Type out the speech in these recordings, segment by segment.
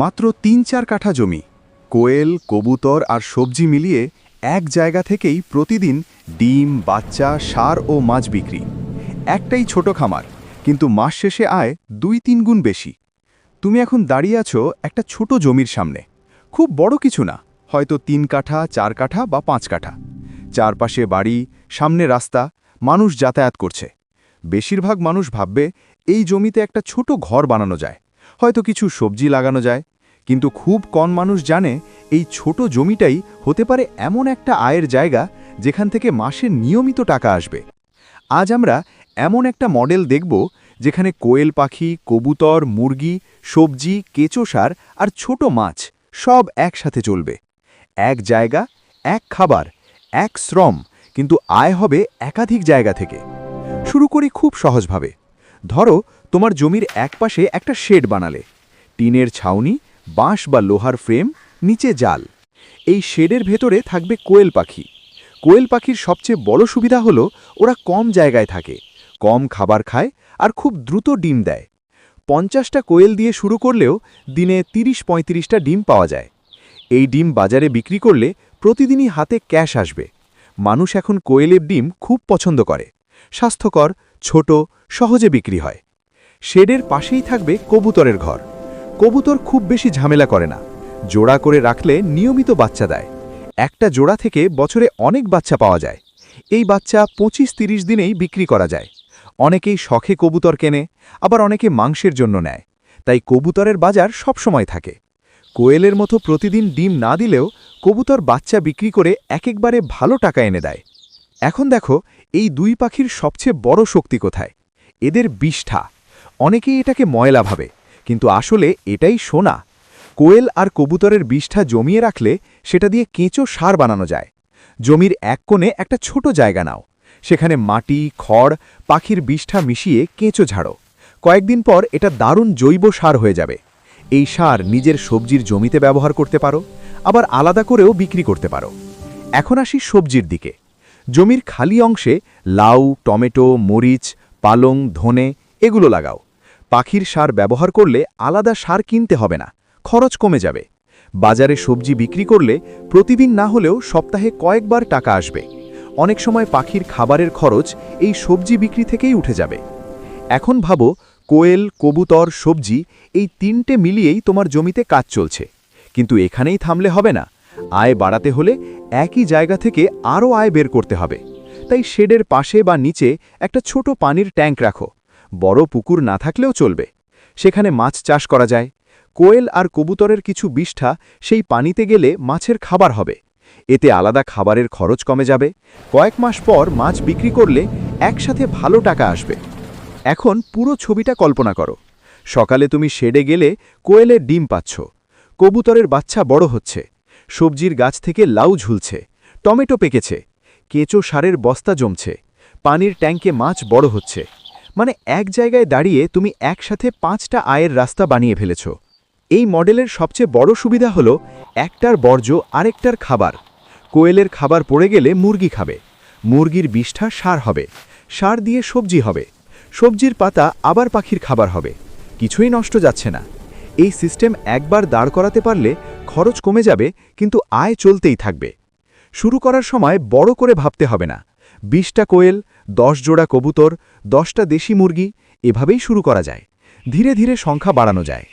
মাত্র তিন চার কাঠা জমি, কোয়েল, কবুতর আর সবজি মিলিয়ে এক জায়গা থেকেই প্রতিদিন ডিম, বাচ্চা, সার ও মাছ বিক্রি। একটাই ছোট খামার, কিন্তু মাস শেষে আয় দুই তিন গুণ বেশি। তুমি এখন দাঁড়িয়ে আছো একটা ছোট জমির সামনে। খুব বড় কিছু না, হয়তো তিন কাঠা, চার কাঠা বা পাঁচ কাঠা। চারপাশে বাড়ি, সামনে রাস্তা, মানুষ যাতায়াত করছে। বেশিরভাগ মানুষ ভাববে, এই জমিতে একটা ছোট ঘর বানানো যায়। হয়তো কিছু সবজি লাগানো যায়। কিন্তু খুব কম মানুষ জানে এই ছোট জমিটাই হতে পারে এমন একটা আয়ের জায়গা যেখান থেকে মাসে নিয়মিত টাকা আসবে। আজ আমরা এমন একটা মডেল দেখব যেখানে কোয়েল পাখি, কবুতর, মুরগি, সবজি, কেঁচো সার আর ছোট মাছ সব একসাথে চলবে। এক জায়গা, এক খাবার, এক শ্রম, কিন্তু আয় হবে একাধিক জায়গা থেকে। শুরু করি খুব সহজভাবে। ধরো তোমার জমির একপাশে একটা শেড বানালে। টিনের ছাউনি, বাঁশ বা লোহার ফ্রেম, নিচে জাল। এই শেডের ভেতরে থাকবে কোয়েল পাখি। কোয়েল পাখির সবচেয়ে বড় সুবিধা হলো ওরা কম জায়গায় থাকে, কম খাবার খায় আর খুব দ্রুত ডিম দেয়। পঞ্চাশটা কোয়েল দিয়ে শুরু করলেও দিনে তিরিশ পঁয়ত্রিশটা ডিম পাওয়া যায়। এই ডিম বাজারে বিক্রি করলে প্রতিদিনই হাতে ক্যাশ আসবে। মানুষ এখন কোয়েলের ডিম খুব পছন্দ করে। স্বাস্থ্যকর, ছোট, সহজে বিক্রি হয়। শেডের পাশেই থাকবে কবুতরের ঘর। কবুতর খুব বেশি ঝামেলা করে না। জোড়া করে রাখলে নিয়মিত বাচ্চা দেয়। একটা জোড়া থেকে বছরে অনেক বাচ্চা পাওয়া যায়। এই বাচ্চা পঁচিশ তিরিশ দিনেই বিক্রি করা যায়। অনেকেই শখে কবুতর কেনে, আবার অনেকে মাংসের জন্য নেয়। তাই কবুতরের বাজার সবসময় থাকে। কোয়েলের মতো প্রতিদিন ডিম না দিলেও কবুতর বাচ্চা বিক্রি করে এক একবারে ভালো টাকা এনে দেয়। এখন দেখো, এই দুই পাখির সবচেয়ে বড় শক্তি কোথায়? এদের বিষ্ঠা। অনেকেই এটাকে ময়লা ভাবে, কিন্তু আসলে এটাই সোনা। কোয়েল আর কবুতরের বিষ্ঠা জমিয়ে রাখলে সেটা দিয়ে কেঁচো সার বানানো যায়। জমির এক কোণে একটা ছোট জায়গা নাও। সেখানে মাটি, খড়, পাখির বিষ্ঠা মিশিয়ে কেঁচো ঝাড়ো। কয়েকদিন পর এটা দারুণ জৈব সার হয়ে যাবে। এই সার নিজের সবজির জমিতে ব্যবহার করতে পারো, আবার আলাদা করেও বিক্রি করতে পারো। এখন আসি সবজির দিকে। জমির খালি অংশে লাউ, টমেটো, মরিচ, পালং, ধনে এগুলো লাগাও। পাখির সার ব্যবহার করলে আলাদা সার কিনতে হবে না, খরচ কমে যাবে। বাজারে সবজি বিক্রি করলে প্রতিদিন না হলেও সপ্তাহে কয়েকবার টাকা আসবে। অনেক সময় পাখির খাবারের খরচ এই সবজি বিক্রি থেকেই উঠে যাবে। এখন ভাবো, কোয়েল, কবুতর, সবজি এই তিনটে মিলিয়েই তোমার জমিতে কাজ চলছে। কিন্তু এখানেই থামলে হবে না। আয় বাড়াতে হলে একই জায়গা থেকে আরও আয় বের করতে হবে। তাই শেডের পাশে বা নিচে একটা ছোট পানির ট্যাঙ্ক রাখো। বড় পুকুর না থাকলেও চলবে। সেখানে মাছ চাষ করা যায়। কোয়েল আর কবুতরের কিছু বিষ্ঠা সেই পানিতে গেলে মাছের খাবার হবে। এতে আলাদা খাবারের খরচ কমে যাবে। কয়েক মাস পর মাছ বিক্রি করলে একসাথে ভালো টাকা আসবে। এখন পুরো ছবিটা কল্পনা করো। সকালে তুমি শেডে গেলে কোয়েলের ডিম পাচ্ছ। কবুতরের বাচ্চা বড় হচ্ছে। সবজির গাছ থেকে লাউ ঝুলছে। টমেটো পেকেছে। কেঁচো সারের বস্তা জমছে। পানির ট্যাঙ্কে মাছ বড় হচ্ছে। মানে এক জায়গায় দাঁড়িয়ে তুমি একসাথে পাঁচটা আয়ের রাস্তা বানিয়ে ফেলেছ। এই মডেলের সবচেয়ে বড় সুবিধা হলো একটার বর্জ্য আরেকটার খাবার। কোয়েলের খাবার পড়ে গেলে মুরগি খাবে। মুরগির বিষ্ঠা সার হবে। সার দিয়ে সবজি হবে। সবজির পাতা আবার পাখির খাবার হবে। কিছুই নষ্ট যাচ্ছে না। এই সিস্টেম একবার দাঁড় করাতে পারলে খরচ কমে যাবে, কিন্তু আয় চলতেই থাকবে। শুরু করার সময় বড় করে ভাবতে হবে না। বিশটা কোয়েল দশ জোড়া কবুতর, দশটা দেশি মুরগি, এভাবেই শুরু করা যায়। ধীরে ধীরে সংখ্যা বাড়ানো যায়।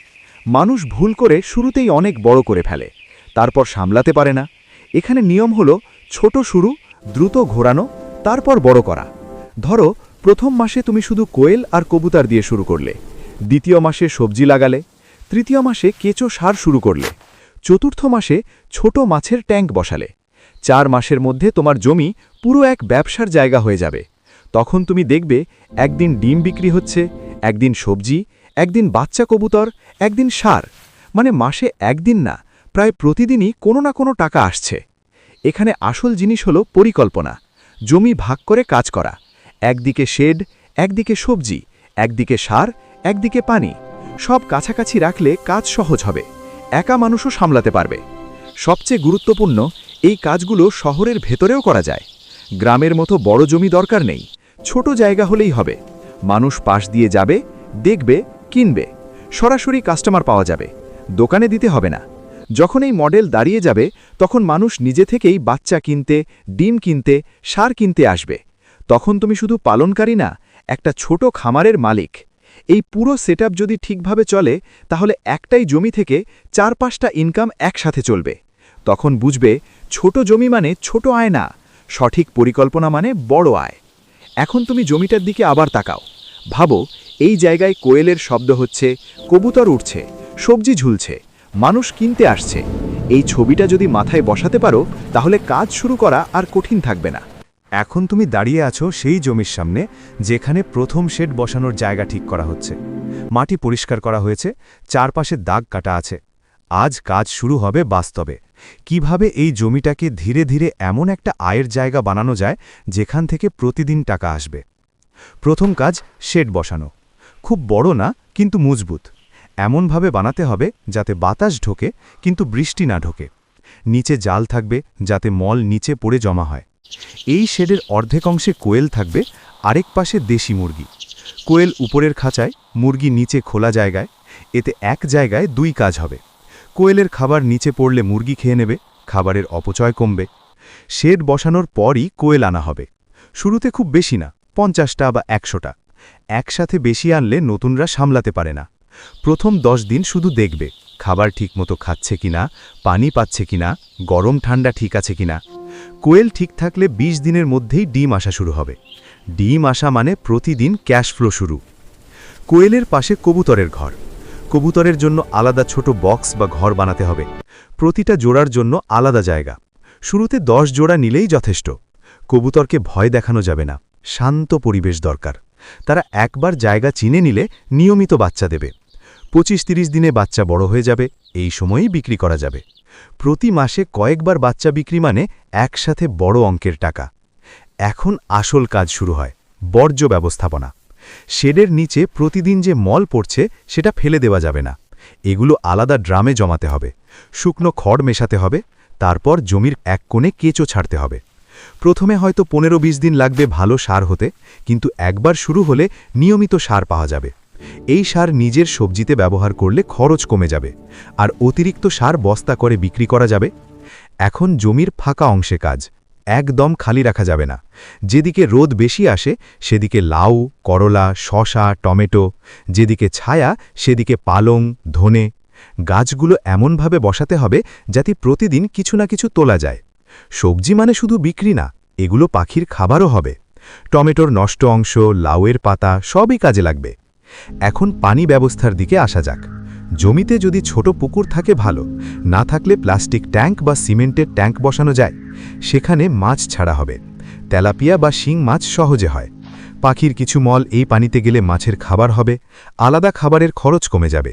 মানুষ ভুল করে শুরুতেই অনেক বড় করে ফেলে। তারপর সামলাতে পারে না। এখানে নিয়ম হলো ছোট শুরু, দ্রুত ঘোরানো, তারপর বড় করা। ধরো, প্রথম মাসে তুমি শুধু কোয়েল আর কবুতার দিয়ে শুরু করলে। দ্বিতীয় মাসে সবজি লাগালে। তৃতীয় মাসে কেঁচো সার শুরু করলে। চতুর্থ মাসে ছোট মাছের ট্যাঙ্ক বসালে। চার মাসের মধ্যে তোমার জমি পুরো এক ব্যবসার জায়গা হয়ে যাবে। তখন তুমি দেখবে একদিন ডিম বিক্রি হচ্ছে, একদিন সবজি, একদিন বাচ্চা কবুতর, একদিন সার। মানে মাসে একদিন না, প্রায় প্রতিদিনই কোনো না কোনো টাকা আসছে। এখানে আসল জিনিস হলো পরিকল্পনা। জমি ভাগ করে কাজ করা। একদিকে শেড, একদিকে সবজি, একদিকে সার, একদিকে পানি। সব কাছাকাছি রাখলে কাজ সহজ হবে। একা মানুষও সামলাতে পারবে। সবচেয়ে গুরুত্বপূর্ণ, এই কাজগুলো শহরের ভেতরেও করা যায়। গ্রামের মতো বড় জমি দরকার নেই। ছোট জায়গা হলেই হবে। মানুষ পাশ দিয়ে যাবে, দেখবে, কিনবে। সরাসরি কাস্টমার পাওয়া যাবে। দোকানে দিতে হবে না। যখন এই মডেল দাঁড়িয়ে যাবে, তখন মানুষ নিজে থেকেই বাচ্চা কিনতে, ডিম কিনতে, সার কিনতে আসবে। তখন তুমি শুধু পালনকারী না, একটা ছোট খামারের মালিক। এই পুরো সেটআপ যদি ঠিকভাবে চলে, তাহলে একটাই জমি থেকে চার পাঁচটা ইনকাম একসাথে চলবে। তখন বুঝবে, ছোট জমি মানে ছোট আয় না, সঠিক পরিকল্পনা মানে বড় আয়। এখন তুমি জমিটার দিকে আবার তাকাও। ভাবো, এই জায়গায় কোয়েলের শব্দ হচ্ছে, কবুতর উঠছে সবজি ঝুলছে, মানুষ কিনতে আসছে। এই ছবিটা যদি মাথায় বসাতে পারো, তাহলে কাজ শুরু করা আর কঠিন থাকবে না। এখন তুমি দাঁড়িয়ে আছো সেই জমির সামনে, যেখানে প্রথম শেড বসানোর জায়গা ঠিক করা হচ্ছে। মাটি পরিষ্কার করা হয়েছে, চারপাশে দাগ কাটা আছে। আজ কাজ শুরু হবে বাস্তবে। কীভাবে এই জমিটাকে ধীরে ধীরে এমন একটা আয়ের জায়গা বানানো যায় যেখান থেকে প্রতিদিন টাকা আসবে? প্রথম কাজ, শেড বসানো। খুব বড় না, কিন্তু মজবুত। এমনভাবে বানাতে হবে যাতে বাতাস ঢোকে, কিন্তু বৃষ্টি না ঢোকে। নিচে জাল থাকবে যাতে মল নিচে পড়ে জমা হয়। এই শেডের অর্ধেক অংশে কোয়েল থাকবে, আরেক পাশে দেশি মুরগি। কোয়েল উপরের খাঁচায়, মুরগি নিচে খোলা জায়গায়, এতে এক জায়গায় দুই কাজ হবে। কোয়েলের খাবার নিচে পড়লে মুরগি খেয়ে নেবে, খাবারের অপচয় কমবে। শেড বসানোর পরই কোয়েল আনা হবে। শুরুতে খুব বেশি না, পঞ্চাশটা বা একশোটা। একসাথে বেশি আনলে নতুনরা সামলাতে পারে না। প্রথম দশ দিন শুধু দেখবে, খাবার ঠিকমতো খাচ্ছে কিনা, পানি পাচ্ছে কিনা, গরম ঠান্ডা ঠিক আছে কিনা। কোয়েল ঠিক থাকলে ২০ দিনের মধ্যেই ডিম আসা শুরু হবে। ডিম আসা মানে প্রতিদিন ক্যাশ ফ্লো শুরু। কোয়েলের পাশে কবুতরের ঘর। কবুতরের জন্য আলাদা ছোট বক্স বা ঘর বানাতে হবে। প্রতিটা জোড়ার জন্য আলাদা জায়গা। শুরুতে দশ জোড়া নিলেই যথেষ্ট। কবুতরকে ভয় দেখানো যাবে না। শান্ত পরিবেশ দরকার। তারা একবার জায়গা চিনে নিলে নিয়মিত বাচ্চা দেবে। পঁচিশ তিরিশ দিনে বাচ্চা বড় হয়ে যাবে, এই সময়েই বিক্রি করা যাবে। প্রতি মাসে কয়েকবার বাচ্চা বিক্রি মানে একসাথে বড় অঙ্কের টাকা। এখন আসল কাজ শুরু হয়, বর্জ্য ব্যবস্থাপনা। শেডের নিচে প্রতিদিন যে মল পড়ছে, সেটা ফেলে দেওয়া যাবে না। এগুলো আলাদা ড্রামে জমাতে হবে। শুকনো খড় মেশাতে হবে। তারপর জমির এক কোণে কেঁচো ছাড়তে হবে। প্রথমে হয়তো পনেরো বিশ দিন লাগবে ভালো সার হতে, কিন্তু একবার শুরু হলে নিয়মিত সার পাওয়া যাবে। এই সার নিজের সবজিতে ব্যবহার করলে খরচ কমে যাবে। আর অতিরিক্ত সার বস্তা করে বিক্রি করা যাবে। এখন জমির ফাঁকা অংশে কাজ। একদম খালি রাখা যাবে না। যেদিকে রোদ বেশি আসে, সেদিকে লাউ, করলা, শশা, টমেটো, যেদিকে ছায়া, সেদিকে পালং, ধনে। গাছগুলো এমনভাবে বসাতে হবে যাতে প্রতিদিন কিছু না কিছু তোলা যায়। সবজি মানে শুধু বিক্রি না, এগুলো পাখির খাবারও হবে। টমেটোর নষ্ট অংশ, লাউয়ের পাতা, সবই কাজে লাগবে। এখন পানি ব্যবস্থার দিকে আসা যাক। জমিতে যদি ছোট পুকুর থাকে ভালো, না থাকলে প্লাস্টিক ট্যাঙ্ক বা সিমেন্টের ট্যাঙ্ক বসানো যায়। সেখানে মাছ ছাড়া হবে। তেলাপিয়া বা শিং মাছ সহজে হয়। পাখির কিছু মল এই পানিতে গেলে মাছের খাবার হবে, আলাদা খাবারের খরচ কমে যাবে।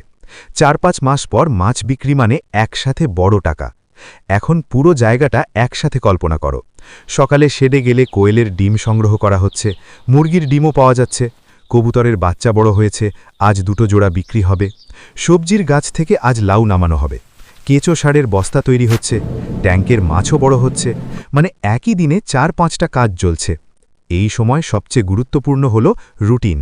চার পাঁচ মাস পর মাছ বিক্রি মানে একসাথে বড় টাকা। এখন পুরো জায়গাটা একসাথে কল্পনা করো। সকালে শেডে গেলে কোয়েলের ডিম সংগ্রহ করা হচ্ছে, মুরগির ডিমও পাওয়া যাচ্ছে, কবুতরের বাচ্চা বড় হয়েছে, আজ দুটো জোড়া বিক্রি হবে, সবজির গাছ থেকে আজ লাউ নামানো হবে। কেঁচো সারের বস্তা তৈরি হচ্ছে, ট্যাঙ্কের মাছও বড় হচ্ছে মানে একই দিনে চার পাঁচটা কাজ চলছে এই সময় সবচেয়ে গুরুত্বপূর্ণ হল রুটিন।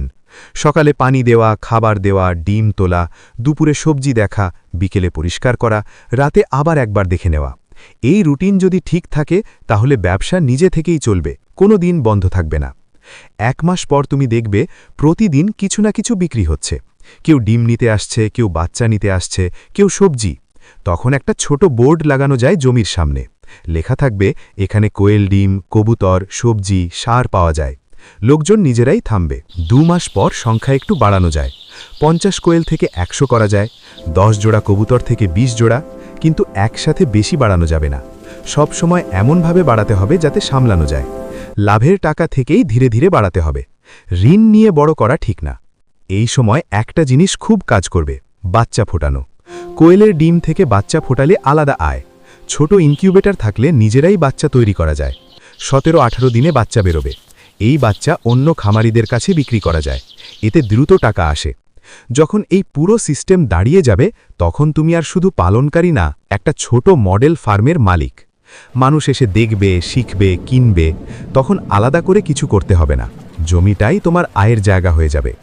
সকালে পানি দেওয়া, খাবার দেওয়া, ডিম তোলা, দুপুরে সবজি দেখা, বিকেলে পরিষ্কার করা, রাতে আবার একবার দেখে নেওয়া। এই রুটিন যদি ঠিক থাকে, তাহলে ব্যবসা নিজে থেকেই চলবে, কোনো দিন বন্ধ থাকবে না। এক মাস পর তুমি দেখবে, প্রতিদিন কিছু না কিছু বিক্রি হচ্ছে। কেউ ডিম নিতে আসছে, কেউ বাচ্চা নিতে আসছে, কেউ সবজি। তখন একটা ছোট বোর্ড লাগানো যায় জমির সামনে। লেখা থাকবে, এখানে কোয়েল ডিম, কবুতর, সবজি, সার পাওয়া যায়। লোকজন নিজেরাই থামবে। দু মাস পর সংখ্যা একটু বাড়ানো যায়। পঞ্চাশ কোয়েল থেকে একশো করা যায়। দশ জোড়া কবুতর থেকে ২০ জোড়া। কিন্তু একসাথে বেশি বাড়ানো যাবে না। সব সময় এমনভাবে বাড়াতে হবে যাতে সামলানো যায়। লাভের টাকা থেকেই ধীরে ধীরে বাড়াতে হবে। ঋণ নিয়ে বড় করা ঠিক না। এই সময় একটা জিনিস খুব কাজ করবে, বাচ্চা ফোটানো। কোয়েলের ডিম থেকে বাচ্চা ফোটালে আলাদা আয়। ছোট ইনকিউবেটর থাকলে নিজেরাই বাচ্চা তৈরি করা যায়। সতেরো আঠারো দিনে বাচ্চা বেরোবে। এই বাচ্চা অন্য খামারিদের কাছে বিক্রি করা যায়। এতে দ্রুত টাকা আসে। যখন এই পুরো সিস্টেম দাঁড়িয়ে যাবে, তখন তুমি আর শুধু পালনকারী না, একটা ছোট মডেল ফার্মের মালিক। মানুষ এসে দেখবে, শিখবে, কিনবে, তখন আলাদা করে কিছু করতে হবে না। জমিটাই তোমার আয়ের জায়গা হয়ে যাবে।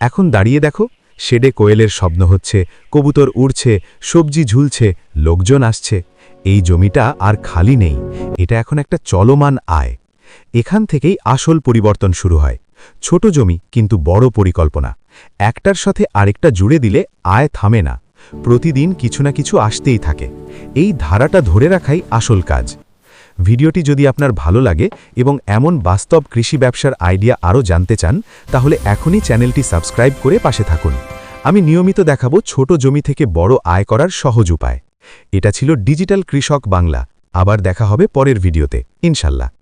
এখন দাঁড়িয়ে দেখো শেডে কোয়েলের স্বপ্ন হচ্ছে, কবুতর উড়ছে, সবজি ঝুলছে, লোকজন আসছে। এই জমিটা আর খালি নেই, এটা এখন একটা চলমান আয়। এখান থেকেই আসল পরিবর্তন শুরু হয়। ছোট জমি, কিন্তু বড় পরিকল্পনা। একটার সাথে আরেকটা জুড়ে দিলে আয় থামে না। প্রতিদিন কিছু না কিছু আসতেই থাকে। এই ধারাটা ধরে রাখাই আসল কাজ। ভিডিওটি যদি আপনার ভালো লাগে এবং এমন বাস্তব কৃষি ব্যবসার আইডিয়া আরও জানতে চান, তাহলে এখনই চ্যানেলটি সাবস্ক্রাইব করে পাশে থাকুন। আমি নিয়মিত দেখাবো ছোট জমি থেকে বড় আয় করার সহজ উপায়। এটা ছিল ডিজিটাল কৃষক বাংলা। আবার দেখা হবে পরের ভিডিওতে। ইনশাল্লাহ।